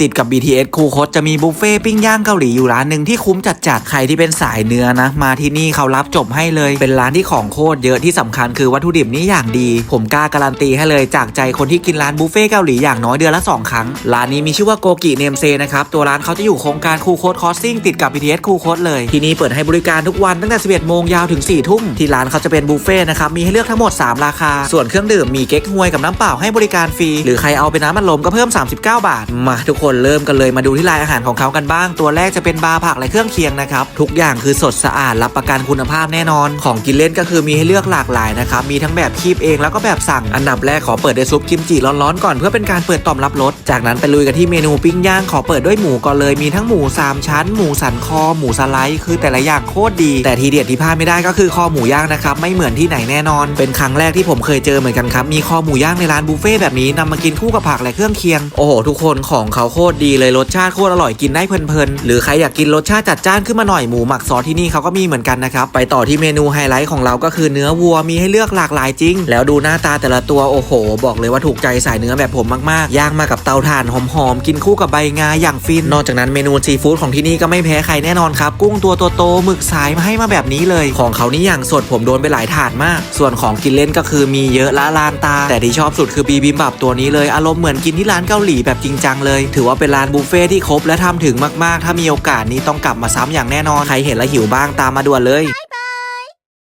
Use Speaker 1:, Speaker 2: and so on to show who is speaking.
Speaker 1: ติดกับ BTS คูคตจะมีบุฟเฟ่ปิ้งย่างเกาหลีอยู่ร้านหนึ่งที่คุ้มจัดๆ ใครที่เป็นสายเนื้อนะ มาที่นี่เขารับจบให้เลย เป็นร้านที่ของโคตรเยอะที่สำคัญคือวัตถุดิบนี่อย่างดี ผมกล้าการันตีให้เลยจากใจคนที่กินร้านบุฟเฟ่เกาหลีอย่างน้อยเดือนละ 2 ครั้ง ร้านนี้มีชื่อว่าโกกิเนมเซนะครับ ตัวร้านเขาจะอยู่โครงการคูคตคอสซิ่งติดกับ BTS คูคตเลย ที่นี่เปิดให้บริการทุกวันตั้งแต่ 11 โมงยาวถึง 4 ทุ่ม ที่ร้านเขาจะเป็นบุฟเฟ่นะครับ มีให้เลือกทั้งหมด 3 ราคา ส่วนเครื่องดื่มมีเก๊กฮวยกับน้ำเปล่าให้บริการฟรี หรือใครเอาเป็นน้ำมันลมก็เพิ่ม 39 บาท มาทุกคนเริ่มกันเลยมาดูที่รายอาหารของเขากันบ้าง ตัวแรกจะเป็นบาร์ผักและเครื่องเคียงนะครับ ทุกอย่างคือสดสะอาดรับประกันคุณภาพแน่นอน ของกินเล่นก็คือมีให้เลือกหลากหลายนะครับ มีทั้งแบบคีบเองแล้วก็แบบสั่ง อันดับแรกขอเปิดด้วยซุปกิมจิร้อนๆก่อนเพื่อเป็นการเปิดต่อมรับรส จากนั้นไปลุยกันที่เมนูปิ้งย่างขอเปิดด้วยหมูก่อนเลย มีทั้งหมูสามชั้น หมูสันคอ หมูสไลด์คือแต่ละอย่างโคตรดี แต่ทีเด็ดที่พลาดไม่ได้ก็คือคอหมูย่างนะครับไม่เหมือนที่ไหนแน่นอน เป็นครั้งแรกที่ผมเคยเจอเหมือนกันครับมีคอหมูย่างในร้านบุฟเฟ่แบบนี้นำมากินคู่กับผักและเครื่องเคียงโอ้โหทุกคนของเขาโคตรดีเลยรสชาติโคตรอร่อยกินได้เพลินๆหรือใครอยากกินรสชาติจัดจ้านขึ้นมาหน่อยหมูหมักซอสที่นี่เขาก็มีเหมือนกันนะครับไปต่อที่เมนูไฮไลท์ของเราก็คือเนื้อวัวมีให้เลือกหลากหลายจริง แล้วดูหน้าตาแต่ละตัวโอ้โห บอกเลยว่าถูกใจสายเนื้อแบบผมมากๆย่างมากับเตาถ่านหอมๆกินคู่กับใบงาอย่างฟิน นอกจากนั้นเมนูซีฟู้ดของที่นี่ก็ไม่แพ้ใครแน่นอนครับ กุ้งตัวโตๆหมึกสายมาให้มาแบบนี้เลย ของเขานี่อย่างสดผมโดนไปหลายถาดมาก ส่วนของกินเล่นก็คือมีเยอะละลานตา แต่ที่ชอบสุดคือบีบิมบับตัวนี้เลยอารมณ์เหมือนกินที่ร้านเกาหลีแบบจริงจังเลยถือว่าว่าเป็นร้านบุฟเฟ่ที่ครบและทำถึงมากๆ ถ้ามีโอกาสนี้ต้องกลับมาซ้ำอย่างแน่นอน ใครเห็นแล้วหิวบ้างตามมาด่วนเลย